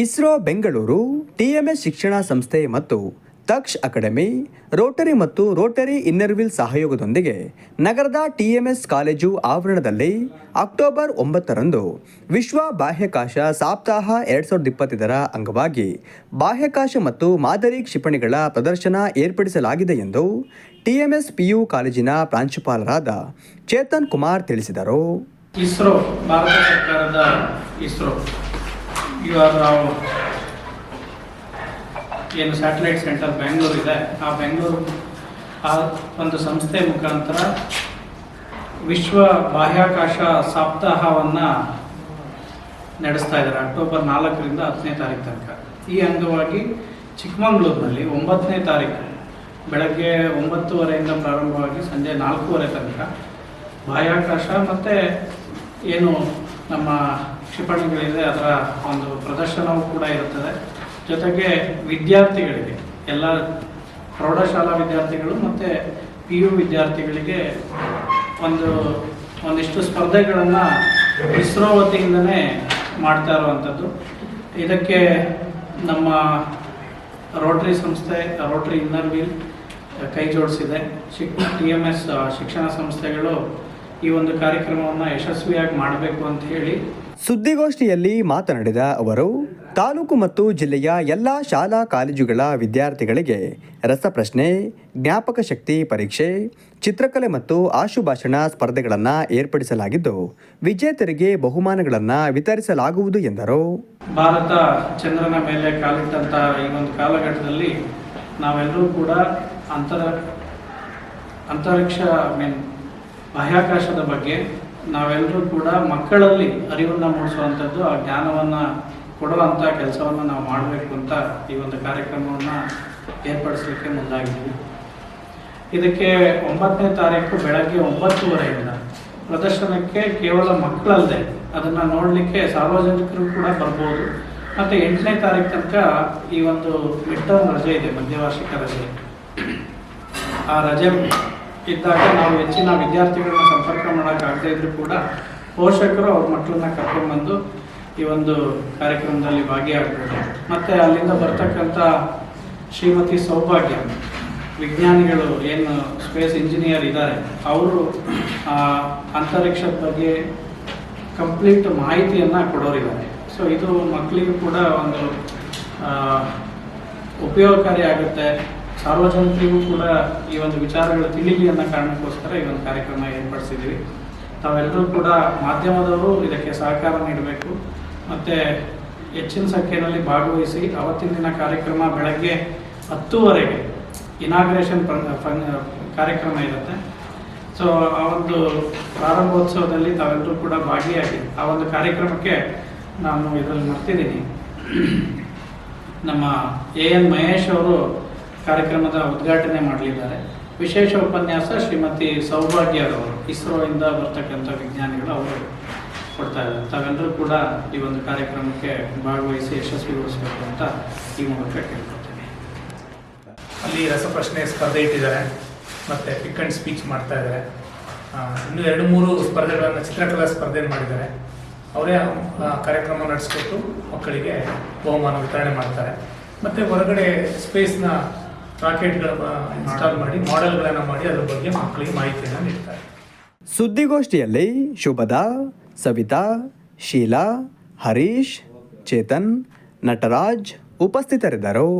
ISRO, Bengaluru TMS ಶಿಕ್ಷಣ ಸಂಸ್ಥೆ ಮತ್ತು ತಕ್ಷ್ ಅಕಾಡೆಮಿ, ರೋಟರಿ ಮತ್ತು ರೋಟರಿ ಇನ್ನರ್ವಿಲ್ ಸಹಯೋಗದೊಂದಿಗೆ ನಗರದ ಟಿಎಂಎಸ್ ಕಾಲೇಜು ಆವರಣದಲ್ಲಿ ಅಕ್ಟೋಬರ್ ಒಂಬತ್ತರಂದು ವಿಶ್ವ ಬಾಹ್ಯಾಕಾಶ ಸಾಪ್ತಾಹ ಎರಡ್ ಸಾವಿರದ ಇಪ್ಪತ್ತೈದರ ಅಂಗವಾಗಿ ಬಾಹ್ಯಾಕಾಶ ಮತ್ತು ಮಾದರಿ ಕ್ಷಿಪಣಿಗಳ ಪ್ರದರ್ಶನ ಏರ್ಪಡಿಸಲಾಗಿದೆ ಎಂದು ಟಿಎಂಎಸ್ ಪಿಯು ಕಾಲೇಜಿನ ಪ್ರಾಂಶುಪಾಲರಾದ ಚೇತನ್ ಕುಮಾರ್ ತಿಳಿಸಿದರು. ಇಸ್ರೋ, ಭಾರತ ಸರ್ಕಾರದ ಇಸ್ರೋ. ಇವಾಗ ನಾವು ಏನು ಸ್ಯಾಟಲೈಟ್ ಸೆಂಟರ್ ಬೆಂಗಳೂರು ಇದೆ. ಆ ಬೆಂಗಳೂರು ಆ ಒಂದು ಸಂಸ್ಥೆ ಮುಖಾಂತರ ವಿಶ್ವ ಬಾಹ್ಯಾಕಾಶ ಸಪ್ತಾಹವನ್ನು ನಡೆಸ್ತಾ ಇದ್ದಾರೆ. ಅಕ್ಟೋಬರ್ ನಾಲ್ಕರಿಂದ ಹತ್ತನೇ ತಾರೀಕು ತನಕ. ಈ ಅಂಗವಾಗಿ ಚಿಕ್ಕಮಗಳೂರಿನಲ್ಲಿ ಒಂಬತ್ತನೇ ತಾರೀಕು ಬೆಳಗ್ಗೆ ಒಂಬತ್ತುವರೆಯಿಂದ ಪ್ರಾರಂಭವಾಗಿ ಸಂಜೆ ನಾಲ್ಕೂವರೆ ತನಕ ಬಾಹ್ಯಾಕಾಶ ಮತ್ತು ಏನು ನಮ್ಮ ಕ್ಷಿಪಣಿಗಳಿದೆ, ಅದರ ಒಂದು ಪ್ರದರ್ಶನವೂ ಕೂಡ ಇರುತ್ತದೆ. ಜೊತೆಗೆ ವಿದ್ಯಾರ್ಥಿಗಳಿಗೆ, ಎಲ್ಲ ಪ್ರೌಢಶಾಲಾ ವಿದ್ಯಾರ್ಥಿಗಳು ಮತ್ತು ಪಿ ಯು ವಿದ್ಯಾರ್ಥಿಗಳಿಗೆ ಒಂದು, ಒಂದಿಷ್ಟು ಸ್ಪರ್ಧೆಗಳನ್ನು ಇಸ್ರೋ ವತಿಯಿಂದನೇ ಮಾಡ್ತಾ ಇರುವಂಥದ್ದು. ಇದಕ್ಕೆ ನಮ್ಮ ರೋಟ್ರಿ ಸಂಸ್ಥೆ, ರೋಟ್ರಿ ಇನ್ನರ್ ವೀಲ್ ಕೈ ಜೋಡಿಸಿದೆ. ಶಿಕ್, ಟಿ ಎಂ ಎಸ್ ಶಿಕ್ಷಣ ಸಂಸ್ಥೆಗಳು ಈ ಒಂದು ಕಾರ್ಯಕ್ರಮವನ್ನು ಯಶಸ್ವಿಯಾಗಿ ಮಾಡಬೇಕು ಅಂತ ಹೇಳಿ ಸುದ್ದಿಗೋಷ್ಠಿಯಲ್ಲಿ ಮಾತನಾಡಿದ ಅವರು, ತಾಲೂಕು ಮತ್ತು ಜಿಲ್ಲೆಯ ಎಲ್ಲ ಶಾಲಾ ಕಾಲೇಜುಗಳ ವಿದ್ಯಾರ್ಥಿಗಳಿಗೆ ರಸಪ್ರಶ್ನೆ, ಜ್ಞಾಪಕ ಶಕ್ತಿ ಪರೀಕ್ಷೆ, ಚಿತ್ರಕಲೆ ಮತ್ತು ಆಶುಭಾಷಣ ಸ್ಪರ್ಧೆಗಳನ್ನು ಏರ್ಪಡಿಸಲಾಗಿದ್ದು, ವಿಜೇತರಿಗೆ ಬಹುಮಾನಗಳನ್ನು ವಿತರಿಸಲಾಗುವುದು ಎಂದರು. ಭಾರತ ಚಂದ್ರನ ಮೇಲೆ ಕಾಲಿಟ್ಟಂತಹ ಈ ಒಂದು ಕಾಲಘಟ್ಟದಲ್ಲಿ ನಾವೆಲ್ಲರೂ ಕೂಡ ಅಂತರ, ಅಂತರಿಕ್ಷ ಮೀನ್ ಬಾಹ್ಯಾಕಾಶದ ಬಗ್ಗೆ ನಾವೆಲ್ಲರೂ ಕೂಡ ಮಕ್ಕಳಲ್ಲಿ ಅರಿವನ್ನು ಮೂಡಿಸುವಂಥದ್ದು, ಆ ಜ್ಞಾನವನ್ನು ಕೊಡುವಂಥ ಕೆಲಸವನ್ನು ನಾವು ಮಾಡಬೇಕು ಅಂತ ಈ ಒಂದು ಕಾರ್ಯಕ್ರಮವನ್ನು ಏರ್ಪಡಿಸಲಿಕ್ಕೆ ಮುಂದಾಗಿದ್ದೀವಿ ಇದಕ್ಕೆ ಒಂಬತ್ತನೇ ತಾರೀಕು ಬೆಳಗ್ಗೆ ಒಂಬತ್ತುವರೆಯಿಂದ ಪ್ರದರ್ಶನಕ್ಕೆ ಕೇವಲ ಮಕ್ಕಳಲ್ಲದೆ ಅದನ್ನು ನೋಡಲಿಕ್ಕೆ ಸಾರ್ವಜನಿಕರು ಕೂಡ ಬರ್ಬೋದು. ಮತ್ತು ಎಂಟನೇ ತಾರೀಕು ತನಕ ಈ ಒಂದು ಮಿಡ್ ರಜೆ ಇದೆ ಮಧ್ಯವಾರ್ಷಿಕ ರಜೆ. ಆ ರಜೆ ಇದ್ದಾಗ ನಾವು ಹೆಚ್ಚಿನ ವಿದ್ಯಾರ್ಥಿಗಳನ್ನ ಸಂಪರ್ಕ ಮಾಡೋಕ್ಕಾಗದೇ ಇದ್ರೂ ಕೂಡ ಪೋಷಕರು ಅವ್ರ ಮಕ್ಕಳನ್ನ ಕರ್ಕೊಂಡ್ಬಂದು ಈ ಒಂದು ಕಾರ್ಯಕ್ರಮದಲ್ಲಿ ಭಾಗಿಯಾಗ್ಬೋದು. ಮತ್ತು ಅಲ್ಲಿಂದ ಬರ್ತಕ್ಕಂಥ ಶ್ರೀಮತಿ ಸೌಭಾಗ್ಯ, ವಿಜ್ಞಾನಿಗಳು ಏನು ಸ್ಪೇಸ್ ಇಂಜಿನಿಯರ್ ಇದ್ದಾರೆ, ಅವರು ಅಂತರಿಕ್ಷದ ಬಗ್ಗೆ ಕಂಪ್ಲೀಟ್ ಮಾಹಿತಿಯನ್ನು ಕೊಡೋರಿದ್ದಾರೆ. ಸೊ ಇದು ಮಕ್ಕಳಿಗೂ ಕೂಡ ಒಂದು ಉಪಯೋಗಕಾರಿ ಆಗುತ್ತೆ. ಸಾರ್ವಜನಿಕರಿಗೂ ಕೂಡ ಈ ಒಂದು ವಿಚಾರಗಳು ತಿಳಿಲಿ ಅನ್ನೋ ಕಾರಣಕ್ಕೋಸ್ಕರ ಈ ಒಂದು ಕಾರ್ಯಕ್ರಮ ಏರ್ಪಡಿಸಿದ್ದೀವಿ. ತಾವೆಲ್ಲರೂ ಕೂಡ ಮಾಧ್ಯಮದವರು ಇದಕ್ಕೆ ಸಹಕಾರ ನೀಡಬೇಕು. ಮತ್ತು ಹೆಚ್ಚಿನ ಸಂಖ್ಯೆಯಲ್ಲಿ ಭಾಗವಹಿಸಿ ಅವತ್ತಿನ ದಿನ ಕಾರ್ಯಕ್ರಮ ಬೆಳಗ್ಗೆ ಹತ್ತುವರೆಗೆ ಇನಾಗ್ರೇಷನ್ ಕಾರ್ಯಕ್ರಮ ಇರುತ್ತೆ. ಸೊ ಆ ಒಂದು ಪ್ರಾರಂಭೋತ್ಸವದಲ್ಲಿ ತಾವೆಲ್ಲರೂ ಕೂಡ ಭಾಗಿಯಾಗಿ ಆ ಒಂದು ಕಾರ್ಯಕ್ರಮಕ್ಕೆ ನಾನು ಇದರಲ್ಲಿ ಮರ್ತಿದ್ದೀನಿ. ನಮ್ಮ ಎ ಎನ್ ಮಹೇಶ್ ಅವರು ಕಾರ್ಯಕ್ರಮದ ಉದ್ಘಾಟನೆ ಮಾಡಲಿದ್ದಾರೆ. ವಿಶೇಷ ಉಪನ್ಯಾಸ ಶ್ರೀಮತಿ ಸೌಭಾಗ್ಯರವರು ಇಸ್ರೋಯಿಂದ ಬರ್ತಕ್ಕಂಥ ವಿಜ್ಞಾನಿಗಳು ಅವರು ಕೊಡ್ತಾ ಇದ್ದಾರೆ. ತಾವೆಲ್ಲರೂ ಕೂಡ ಈ ಒಂದು ಕಾರ್ಯಕ್ರಮಕ್ಕೆ ಭಾಗವಹಿಸಿ ಯಶಸ್ವಿಗೊಳಿಸಬೇಕು ಅಂತ ಈ ಮೂಲಕ ಕೇಳ್ಕೊಳ್ತೀನಿ. ಅಲ್ಲಿ ರಸಪ್ರಶ್ನೆ ಸ್ಪರ್ಧೆ ಇಟ್ಟಿದ್ದಾರೆ, ಮತ್ತು ಪಿಕ್ ಆ್ಯಂಡ್ ಸ್ಪೀಚ್ ಮಾಡ್ತಾ ಇದ್ದಾರೆ. ಇನ್ನೂ ಇನ್ನು ಎರಡು ಮೂರು ಸ್ಪರ್ಧೆಗಳನ್ನು ಚಿತ್ರಕಲಾ ಸ್ಪರ್ಧೆ ಮಾಡಿದ್ದಾರೆ. ಅವರೇ ಕಾರ್ಯಕ್ರಮ ನಡೆಸ್ಕೊಟ್ಟು ಮಕ್ಕಳಿಗೆ ಬಹುಮಾನ ವಿತರಣೆ ಮಾಡ್ತಾರೆ. ಮತ್ತು ಹೊರಗಡೆ ಸ್ಪೇಸ್ನ ರಾಕೆಟ್ಗಳ ಇನ್ಸ್ಟಾಲ್ ಮಾಡಿ ಮಾಡೆಲ್ಗಳನ್ನು ಮಾಡಿ, ಅದ್ರ ಬಗ್ಗೆ ಮಕ್ಕಳಿಗೆ ಮಾಹಿತಿಯನ್ನು ನೀಡ್ತಾರೆ. ಸುದ್ದಿಗೋಷ್ಠಿಯಲ್ಲಿ ಶುಭದಾ, ಸವಿತಾ, ಶೀಲಾ, ಹರೀಶ್, ಚೇತನ್, ನಟರಾಜ್ ಉಪಸ್ಥಿತರಿದ್ದರು.